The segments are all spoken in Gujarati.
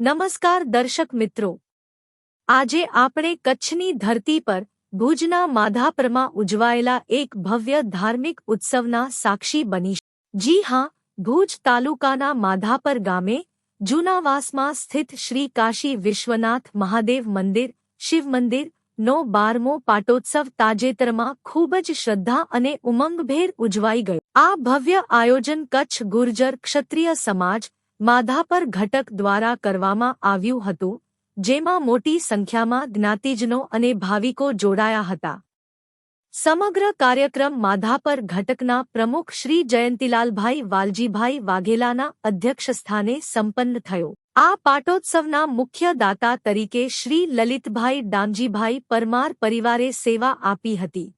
નમસ્કાર દર્શક મિત્રો. આજે આપણે કચ્છની ધરતી પર ભુજના માધાપરમાં ઉજવાયેલા એક ભવ્ય ધાર્મિક ઉત્સવના સાક્ષી બનીશું જી હા, ભુજ તાલુકાના માધાપર ગામે જૂનાવાસમાં સ્થિત શ્રી કાશી વિશ્વનાથ મહાદેવ મંદિર, શિવ મંદિર નો બારમો પાટોત્સવ તાજેતરમાં ખૂબ જ શ્રદ્ધા અને ઉમંગભેર ઉજવાઈ ગયો. આ ભવ્ય આયોજન કચ્છ ગુર્જર ક્ષત્રિય સમાજ માધાપર ઘટક દ્વારા કરવામાં આવ્યું હતું, જેમાં મોટી સંખ્યામાં જ્ઞાતિજનો અને ભાવિકો જોડાયા હતા. સમગ્ર કાર્યક્રમ માધાપર ઘટકના પ્રમુખ શ્રી જયંતિલાલભાઈ વાલજીભાઈ વાઘેલાના અધ્યક્ષસ્થાને સંપન્ન થયો. આ પાટોત્સવના મુખ્ય દાતા તરીકે શ્રી લલિતભાઈ ડામજીભાઈ પરમાર પરિવારે સેવા આપી હતી.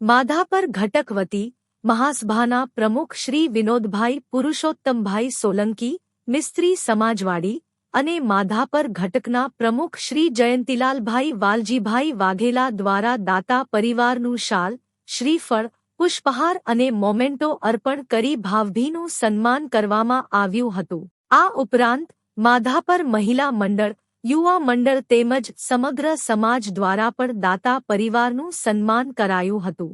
માધાપર ઘટક વતી મહાસભાના પ્રમુખ શ્રી વિનોદભાઈ પુરુષોત્તમભાઈ સોલંકી, મિસ્ત્રી સમાજવાડી અને માધાપર ઘટકના પ્રમુખ શ્રી જયંતિલાલભાઈ વાલજીભાઈ વાઘેલા દ્વારા દાતા પરિવારનું શાલ, શ્રીફળ, પુષ્પહાર અને મોમેન્ટો અર્પણ કરી ભાવભીનું સન્માન કરવામાં આવ્યું હતું. આ ઉપરાંત, માધાપર મહિલા મંડળ, યુવા મંડળ તેમજ સમગ્ર સમાજ દ્વારા પણ દાતા પરિવારનું સન્માન કરાયું હતું.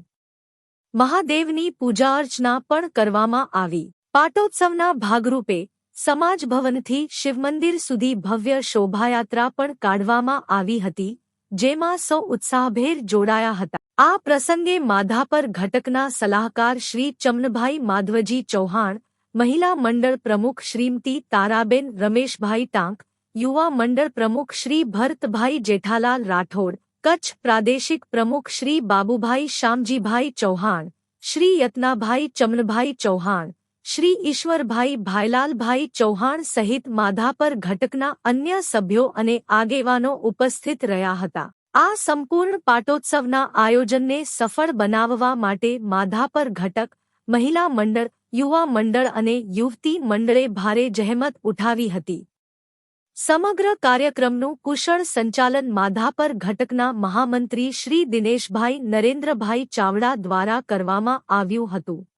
મહાદેવની પૂજા અર્ચના પણ કરવામાં આવી. પાટોત્સવના ભાગરૂપે સમાજ ભવનથી શિવમંદિર સુધી ભવ્ય શોભાયાત્રા પણ કાઢવામાં આવી હતી, જેમાં સૌ ઉત્સાહભેર જોડાયા હતા. આ પ્રસંગે માધાપર ઘટકના સલાહકાર શ્રી ચમનભાઈ માધવજી ચૌહાણ, મહિલા મંડળ પ્રમુખ શ્રીમતી તારાબેન રમેશભાઈ ટાંક, યુવા મંડળ પ્રમુખ શ્રી ભરતભાઈ જેઠાલાલ રાઠોડ કચ્છ પ્રાદેશિક પ્રમુખ શ્રી બાબુભાઈ શામજીભાઈ ચૌહાણ, શ્રી યત્નાભાઈ ચમનભાઈ ચૌહાણ, શ્રી ઈશ્વરભાઈ ભાઈલાલભાઈ ચૌહાણ સહિત માધાપર ઘટકના અન્ય સભ્યો અને આગેવાનો ઉપસ્થિત રહ્યા હતા. આ સંપૂર્ણ પાટોત્સવના આયોજનને સફળ બનાવવા માટે માધાપર ઘટક, મહિલા મંડળ, યુવા મંડળ અને યુવતી મંડળે ભારે જહેમત ઉઠાવી હતી. સમગ્ર કાર્યક્રમનું કુશળ સંચાલન માધાપર ઘટકના મહામંત્રી શ્રી દિનેશભાઈ નરેન્દ્રભાઈ ચાવડા દ્વારા કરવામાં આવ્યું હતું.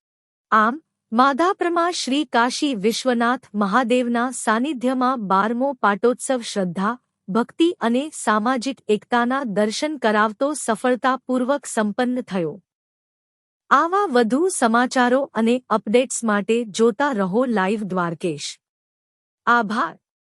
આમ, માધાપરમાં શ્રી કાશી વિશ્વનાથ મહાદેવના સાનિધ્યમાં બારમો પાટોત્સવ શ્રદ્ધા, ભક્તિ અને સામાજિક એકતાના દર્શન કરાવતો સફળતાપૂર્વક સંપન્ન થયો. આવા વધુ સમાચારો અને અપડેટ્સ માટે જોતા રહો લાઈવ દ્વારકેશ. આભાર.